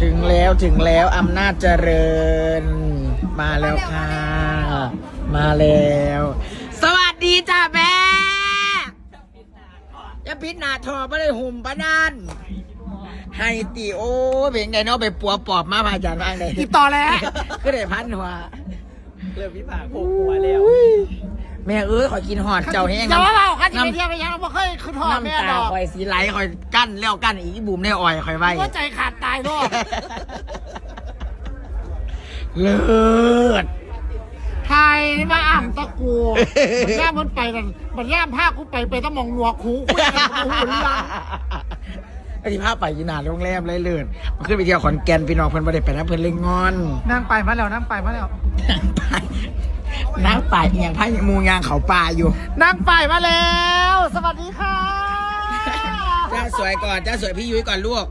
ถึงแล้วถึงแล้วอำนาจเจริญ มาแล้วค่ะ มาแล้ว สวัสดีจ้าแม่อย่าพิษหนาทอไม่ได้หุ่มปะนันไฮตีโอเป็นไงเนาะไปปัวปอบมาพาอาจารย์ว่างเลยติดต่อแล้วก็ได้พันหัวเริ่มวิพากษ์โผล่หัวแล้ว แม่เอ้ยขอกินหอดเจ้าแห้งอย่าว่าเราคันที่ไปน้ำเที่ยวไปยังเราไม่เคยขึ้นหอดแม่น้ำดตาอกคอยสีไหลคอยกั้นแล้วกั้นอีกบุ๋มในอ่อยคอยไว้ว่าใจขาดตายด้วยเลิศไทยนี่มาอ่ำตะกูมันย่ามมันไปกันมันย่ามผ้ากูไปไปต้องมองหนวกหูคุยกันกูหูเรื่องไอ้ที่ภาพไปยีนาโรงแรมเลยเลื่อนมันขึ้นไปเที่ยวขอนแก่นพี่น้องเพิ่นบ่ได้ไปนะเพิ่นเลยงอน นั่งไปมาแล้วนั่งไปมาแล้วไป นั่งป่าเอียงพายมูยางเขาป่าอยู่นั่งไปมาแล้ว สวัสดีค่ะจ้าสวยก่อนจ้าสวยพี่ยุ้ยก่อนลูก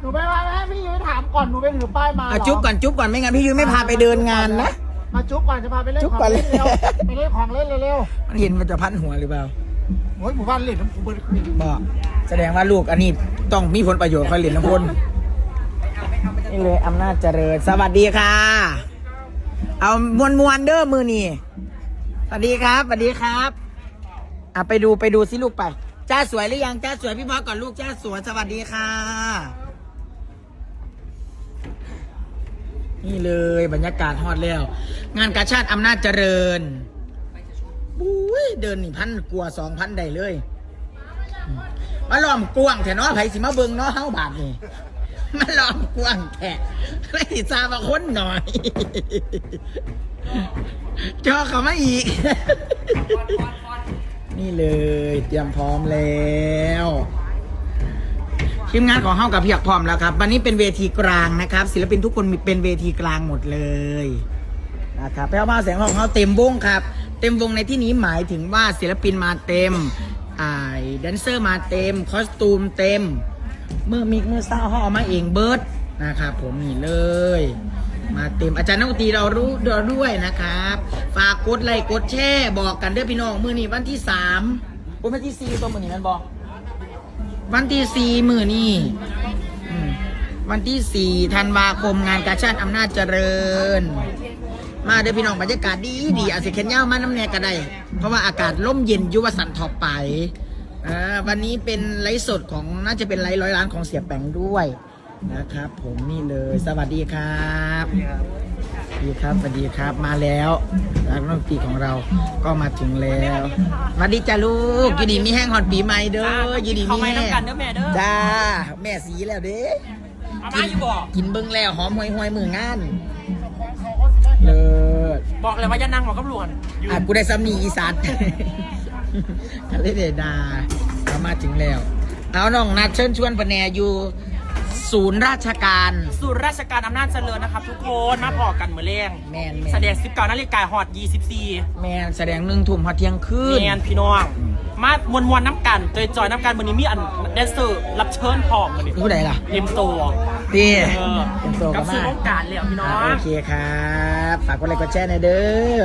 หนูไปมาให้พี่ยุ้ยถามก่อนหนูไปถือป้ายมาอะเหรจุ๊บก่อนจุ๊บก่อนไม่งั้นพี่ยุ้ยไม่พาไปเดินงานนะ มาจุ๊บก่อนจะพาไปเล่นจุ๊บของก่อนเล่นเร็วไปเล่นของเล่นเร็วมันเห็นมันจะพันหัวหรือเปล่าๆโอ้ยหมู่บ้านเล่นน้ำกูเบิร์ดบอกแสดงว่าลูกอันนี้ต้องมีผลประโยชน์คอยเหรียญน้ำพลนี่เลยอำนาจเจริญสวัสดีค่ะ เอามวนมวนเด้อมือนี่สวัสดีครับสวัสดีครับอะไปดูไปดูสิลูกไป จ้าสวยหรือยัง จ้าสวยพี่พ่อก่อนลูก จ้าสวยสวัสดีค่ะ นี่เลยบรรยากาศฮอตแล้ว งานกาชาติอำนาจเจริญอุ้ยเดินนี่พันกลัวสองพันได้เลยมาล้อมกวางแถเนาะไผสิมาเบิงเนาะเฮาบาดนี่ มาล้อมกวางแถไม่ทราบว่าคนหน่อย จอเขามาอีก นี่เลยเตรียมพร้อมแล้วทีมงานของเฮากับเพียกพร้อมแล้วครับ วันนี้เป็นเวทีกลางนะครับ ศิลปินทุกคนมีเป็นเวทีกลางหมดเลยนะครับแพ้วพราแสงของเขาเต็มวงครับ เต็มวงในที่นี้หมายถึงว่าศิลปินมาเต็มอ่าแดนเซอร์มาเต็ม คอสตูมเต็ม เมื่อมิกเมื่อเศร้าเขาเอมาเองเบิร์ดนะครับผมนี่เลย มาเต็มอาจารย์นักดนตรีเรารู้เราด้วยนะครับ ฝากกดไลค์กดแชร์บอกกันเด้อพี่น้องมือนี้วันที่สามวันที่สี่ตัวมือนี้มันบอกวันที่สี่มือนี่วันที่สี่ธันวาคมงานกาชาติอำนาจเจริญ มาเด้อพี่น้องบรรยากาศดีดีอาจจะเข็นเย้ามาน้ำแน่ก็ได้ เพราะว่าอากาศร่มเย็นยุวสันทอไป อ่าวันนี้เป็นไลฟ์สดของน่าจะเป็นไลฟ์ร้อยล้านของเสียแปงด้วยนะครับ ผมนี่เลยสวัสดีครับสวัสดีครับสวัสดีครับมาแล้วนักดนตรีของเราก็มาถึงแล้วสวัสดีจ้าลูกยินดีมีแห้งหอนปีใหม่เด้อยินดีมีเขาไม่แห้งน้ำกันเด้อแม่เด้อจ้าแม่สีแล้วเด้เอามาอยู่บอกกินเบิ้งแล้วหอมห่วยห่วยๆมืองานเลิศบอกเลยว่าอย่านั่งหมอกับหลวนอยู่อะกูได้ซ้ำนีอีสาน อะไรเดดาเอามาถึงแล้ว เอาน้องนัดเชิญชวนปะแนอยู่ศูนย์ราชการ ศูนย์ราชการอำนาจเจริญนะครับทุกคนมาพอกันเมื่อแรงแมนแมน แสดง19นาฬิกาฮอด24แมนแสดงหนึ่งทุ่มพอเที่ยงคืน แมนพี่น้อง มามวนมวนๆน้ำกันจอยจอยๆน้ำกันวันนี้มีอันแดนเซอร์รับเชิญพร้อมวันนี้ผู้ใดล่ะเอ็มโตตีเออเป็นโซกักับบซื้อมาโอกาสแล้วพี่น้ออะงโอเคครับ ฝากกดไลค์กดแชร์หน่อยเด้อ